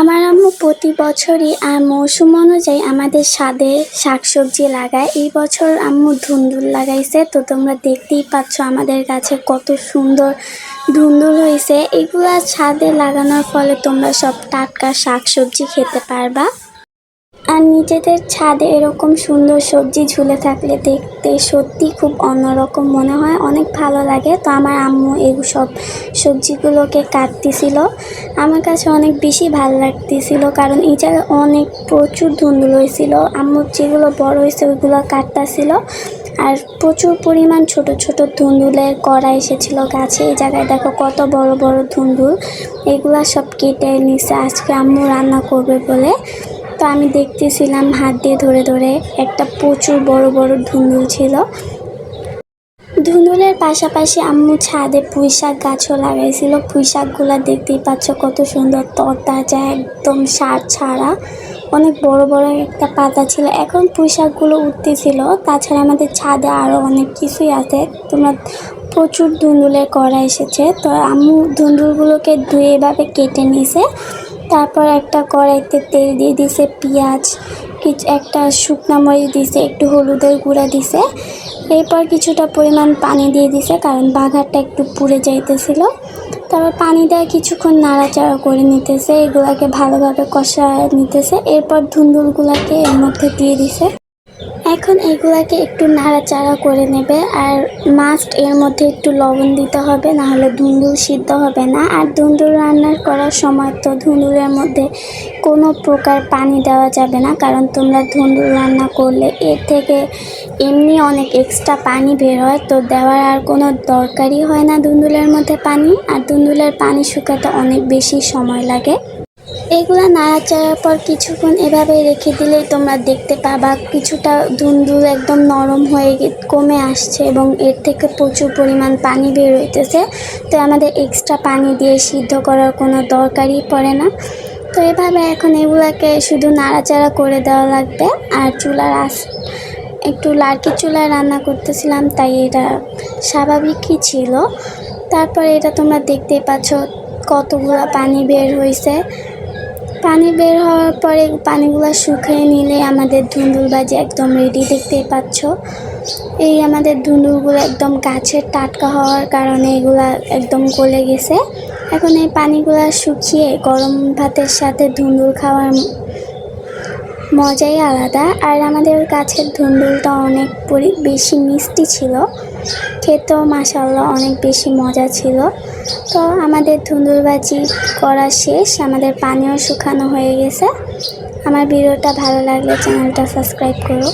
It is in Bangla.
আমার আম্মু প্রতি বছরই মৌসুম অনুযায়ী আমাদের স্বাদে শাকসবজি লাগায়। এই বছর আম্মু ধুন্দুল লাগাইছে, তো তোমরা দেখতেই পাচ্ছ আমাদের গাছে কত সুন্দর ধুন্দুল হয়েছে এগুলা ছাদে লাগানোর ফলে তোমরা সব টাটকা শাকসবজি খেতে পারবা। আর নিজেদের ছাদে এরকম সুন্দর সবজি ঝুলে থাকলে দেখতে সত্যি খুব অন্যরকম মনে হয়। অনেক ভালো লাগে। তো আমার আম্মু এই সব সবজিগুলোকে কাটতেছিল। আমার কাছে অনেক বেশি ভালো লাগতেছিল কারণ এই জায়গায় অনেক প্রচুর ধুন্দুল হয়েছিল আম্মুর যেগুলো বড় হয়েছে ওইগুলো কাটতেছিল। আর প্রচুর পরিমাণ ছোট ছোট ধুন্দুলের কড়া এসেছিল গাছে। এই জায়গায় দেখো কত বড় বড় ধুন্দুল এগুলা সব কেটে নিছে। আজকে আম্মু রান্না করবে বলে। তো আমি দেখতেছিলাম হাত দিয়ে ধরে ধরে একটা প্রচুর বড় বড় ধুন্দুল ছিল। ধুন্দুলের পাশাপাশি আম্মু ছাদে পুঁই শাক গাছও লাগাইছিল। পুঁই শাকগুলো দেখতেই পাচ্ছ কত সুন্দর তরতাজা, একদম সার ছাড়া। অনেক বড় বড় একটা পাতা ছিল। এখন পুঁই শাকগুলো উঠতেছিল। তাছাড়া আমাদের ছাদে আরও অনেক কিছুই আছে। তোমরা প্রচুর ধুন্দুলের করা এসেছে। তো আম্মু ধুন্দুলগুলোকে ধুয়ে এভাবে কেটে নিছে। তারপর একটা কড়াইতে তেল দিয়ে দিছে পেঁয়াজ, কিছু একটা শুকনো মরিচ দিছে, একটু হলুদের গুঁড়া দিছে। এরপর কিছুটা পরিমাণ পানি দিয়ে দিছে, কারণ বাঘারটা একটু পুড়ে যাইতেছিল। তারপর পানি দেওয়া কিছুক্ষণ নাড়াচাড়া করে নিতেছে, এগুলাকে ভালোভাবে কষা নিতেছে। এরপর ধুন্দুলগুলাকে এর মধ্যে দিয়ে দিছে। এখন এগুলাকে একটু নাড়াচাড়া করে নেবে আর মাস্ট এর মধ্যে একটু লবণ দিতে হবে না হলে ধুন্দুল সিদ্ধ হবে না। আর ধুন্দুল রান্নার করার সময় তো ধুন্দুলের মধ্যে কোনো প্রকার পানি দেওয়া যাবে না, কারণ তোমরা ধুন্দুল রান্না করলে এর থেকে এমনি অনেক এক্সট্রা পানি বের হয়, তো দেওয়ার আর কোনো দরকারই হয় না ধুন্দুলের মধ্যে পানি। আর ধুন্দুলের পানি শুকাতে অনেক বেশি সময় লাগে। এগুলা নাড়াচাড়ার পর কিছুক্ষণ এভাবে রেখে দিলেই তোমরা দেখতে পাবা কিছুটা ধুন্দুল একদম নরম হয়ে কমে আসছে এবং এর থেকে প্রচুর পরিমাণ পানি বের হইতেছে। তো আমাদের এক্সট্রা পানি দিয়ে সিদ্ধ করার কোনো দরকারই পড়ে না। তো এভাবে এখন এগুলাকে শুধু নাড়াচাড়া করে দেওয়া লাগবে। আর চুলার আস একটু লার্কি চুলায় রান্না করতেছিলাম, তাই এটা স্বাভাবিকই ছিল। তারপরে এটা তোমরা দেখতেই পাচ্ছ কতগুলো পানি বের হয়েছে পানি বের হওয়ার পরে পানিগুলো শুকিয়ে নিলে আমাদের ধুন্দুল বাজি একদম রেডি দেখতেই পাচ্ছ। এই আমাদের ধুন্দুলগুলো একদম গাছের টাটকা হওয়ার কারণে এগুলা একদম গলে গেছে। এখন এই পানিগুলো শুকিয়ে গরম ভাতের সাথে ধুন্দুল খাওয়ার মজাই আলাদা। আর আমাদের গাছের ধুন্দুলটা অনেক পরি বেশি মিষ্টি ছিল। খেতেও মাসাল্লাহ অনেক বেশি মজা ছিল। তো আমাদের ধুন্দুরবাজি করা শেষ, আমাদের পানিও শুকানো হয়ে গেছে। আমার ভিডিওটা ভালো লাগলে চ্যানেলটা সাবস্ক্রাইব করো।